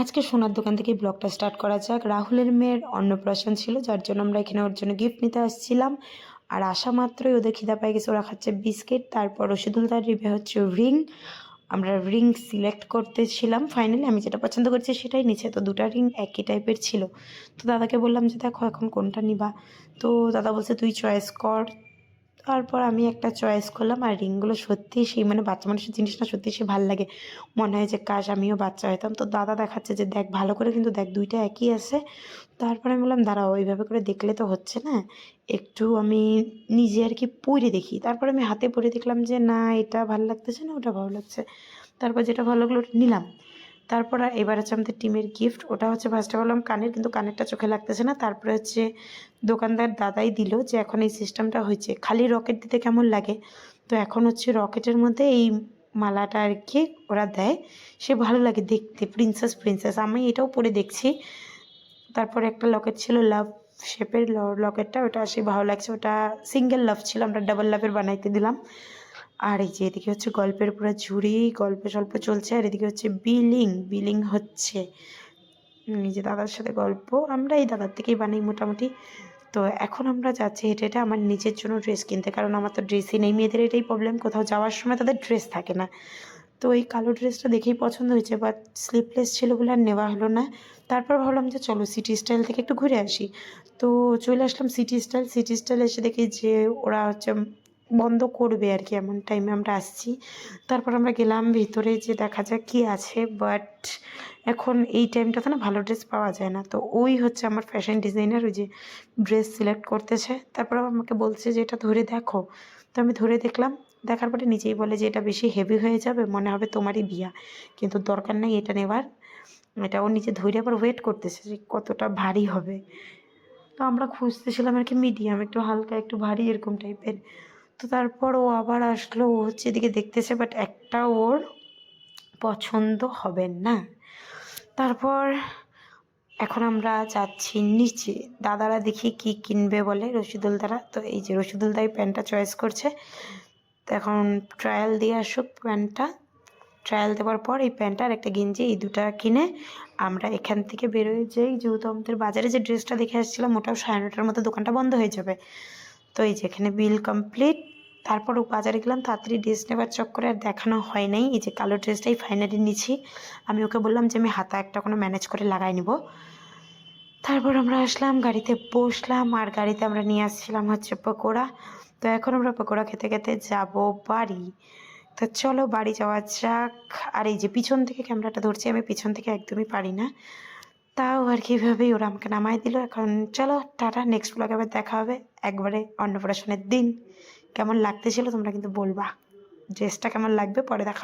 আজকে সোনার দোকান থেকে ব্লগটা স্টার্ট করা যাক। রাহুলের মেয়ের অন্নপ্রাশন ছিল, যার জন্য আমরা এখানে ওর জন্য গিফট নিতে আসছিলাম। আর আসা মাত্রই ওদের খিদা পাই গেছে, ওরা খাচ্ছে বিস্কিট। তারপর রশিদুলদার রিবে হচ্ছে রিং আমরা রিং সিলেক্ট করতেছিলাম। ফাইনালি আমি যেটা পছন্দ করছি সেটাই নিচে তো দুটা রিং একই টাইপের ছিল। তো দাদাকে বললাম যে, দেখো, এখন কোনটা নিবা? তো দাদা বলছে, তুই চয়েস কর। তারপর আমি একটা চয়েস করলাম, আর রিংগুলো সত্যি সেই মানে বাচ্চা মানুষের জিনিসটা সত্যি সে ভালো লাগে। মনে হয় যে, কাশ, আমিও বাচ্চা হইতাম। তো দাদা দেখাচ্ছে যে, দেখ, ভালো করে কিন্তু দেখ, দুইটা একই আছে। তারপরে আমি বললাম, দাঁড়াও, ওইভাবে করে দেখলে তো হচ্ছে না। একটু আমি নিজে আর কি পরে দেখি। তারপরে আমি হাতে পরে দেখলাম যে, না, এটা ভালো লাগতেছে না, ওটা ভালো লাগছে। তারপর যেটা ভালো লাগল, ওটা নিলাম। তারপর এবার হচ্ছে আমাদের টিমের গিফট ওটা হচ্ছে ফার্স্টে বললাম কানের, কিন্তু কানেরটা চোখে লাগতেছে না। তারপরে হচ্ছে দোকানদার দাদাই দিল যে, এখন এই সিস্টেমটা হয়েছে। খালি রকেট দিতে কেমন লাগে? তো এখন হচ্ছে রকেটের মধ্যে এই মালাটা আর কি ওরা দেয়। সে ভালো লাগে দেখতে প্রিন্সেস প্রিন্সেস আমি এটাও পরে দেখছি। তারপরে একটা লকেট ছিল লাভ শেপের লকেটটা ওটা সে ভালো লাগছে। ওটা সিঙ্গেল লাভ ছিল, আমরা ডাবল লাভের বানাইতে দিলাম। আর এই যে এদিকে হচ্ছে গল্পের পুরো ঝুড়ি গল্প সল্প চলছে, আর এদিকে হচ্ছে বিলিং বিলিং হচ্ছে। যে দাদার সাথে গল্প আমরা এই দাদার থেকেই বানাই মোটামুটি। তো এখন আমরা যাচ্ছি হেঁটে হেঁটে আমার নিজের জন্য ড্রেস কিনতে, কারণ আমার তো ড্রেসই নেই। মেয়েদের এটাই প্রবলেম কোথাও যাওয়ার সময় তাদের ড্রেস থাকে না। তো এই কালো ড্রেসটা দেখেই পছন্দ হয়েছে বাট স্লিপলেস ছিল বলে আর নেওয়া হলো না। তারপর ভাবলাম যে চলো সিটি স্টাইল থেকে একটু ঘুরে আসি। তো চলে আসলাম সিটি স্টাইল সিটি স্টাইল এসে দেখি যে ওরা হচ্ছে বন্ধ করবে আর কি এমন টাইমে আমরা আসছি। তারপর আমরা গেলাম ভিতরে যে দেখা যাক কী আছে বাট এখন এই টাইমটাতে না ভালো ড্রেস পাওয়া যায় না। তো ওই হচ্ছে আমার ফ্যাশন ডিজাইনার ওই যে ড্রেস সিলেক্ট করতেছে। তারপর আমাকে বলছে যে, এটা ধরে দেখো। তো আমি ধরে দেখলাম। দেখার পরে নিজেই বলে যে, এটা বেশি হেভি হয়ে যাবে, মনে হবে তোমারই বিয়া। কিন্তু দরকার নেই এটা নেবার এটা ও নিজে ধরে আবার ওয়েট করতেছে যে, কতটা ভারী হবে? তো আমরা খুঁজতেছিলাম আর কি মিডিয়াম একটু হালকা, একটু ভারী এরকম টাইপের তো তারপর ও আবার আসলো, ও হচ্ছে এদিকে দেখতেছে বাট একটা ওর পছন্দ হবে না। তারপর এখন আমরা যাচ্ছি নিচে। দাদারা দেখি কি কিনবে বলে, রশিদুল দ্বারা তো এই যে রশিদুল দাই প্যান্টটা চয়েস করছে। তো এখন ট্রায়াল দিয়ে আসুক প্যান্টটা। ট্রায়াল দেওয়ার পর এই প্যান্ট আর একটা গেঞ্জি, এই দুটা কিনে আমরা এখান থেকে বেরোয় যাই যেহেতু আমাদের বাজারে যে ড্রেসটা দেখে আসছিলাম, ওটাও সাড়ে নটার মতো দোকানটা বন্ধ হয়ে যাবে। তো এই যে এখানে বিল কমপ্লিট। তারপর বাজারে গেলাম, তাড়াতাড়ি ড্রেস নেবার চক্করে আর দেখানো হয় নাই। এই যে কালো ড্রেসটাই ফাইনালি নিচ্ছি। আমি ওকে বললাম যে আমি হাতা একটা কোনো ম্যানেজ করে লাগাই নিব। তারপর আমরা আসলাম, গাড়িতে বসলাম আর গাড়িতে আমরা নিয়ে আসছিলাম হচ্ছে পকোড়া। তো এখন আমরা পকোড়া খেতে খেতে যাব বাড়ি। তো চলো বাড়ি যাওয়া যাক। আর এই যে পিছন থেকে ক্যামেরাটা ধরছি, আমি পিছন থেকে একদমই পারি না। তাও আর কীভাবেই ওরা আমাকে নামাই দিল। এখন চলো, টাটা নেক্সট ব্লগে আবার দেখা হবে। একবারে অন্নপ্রাশনের দিন। কেমন লাগতেছিল তোমরা কিন্তু বলবা। ড্রেসটা কেমন লাগবে? পরে দেখা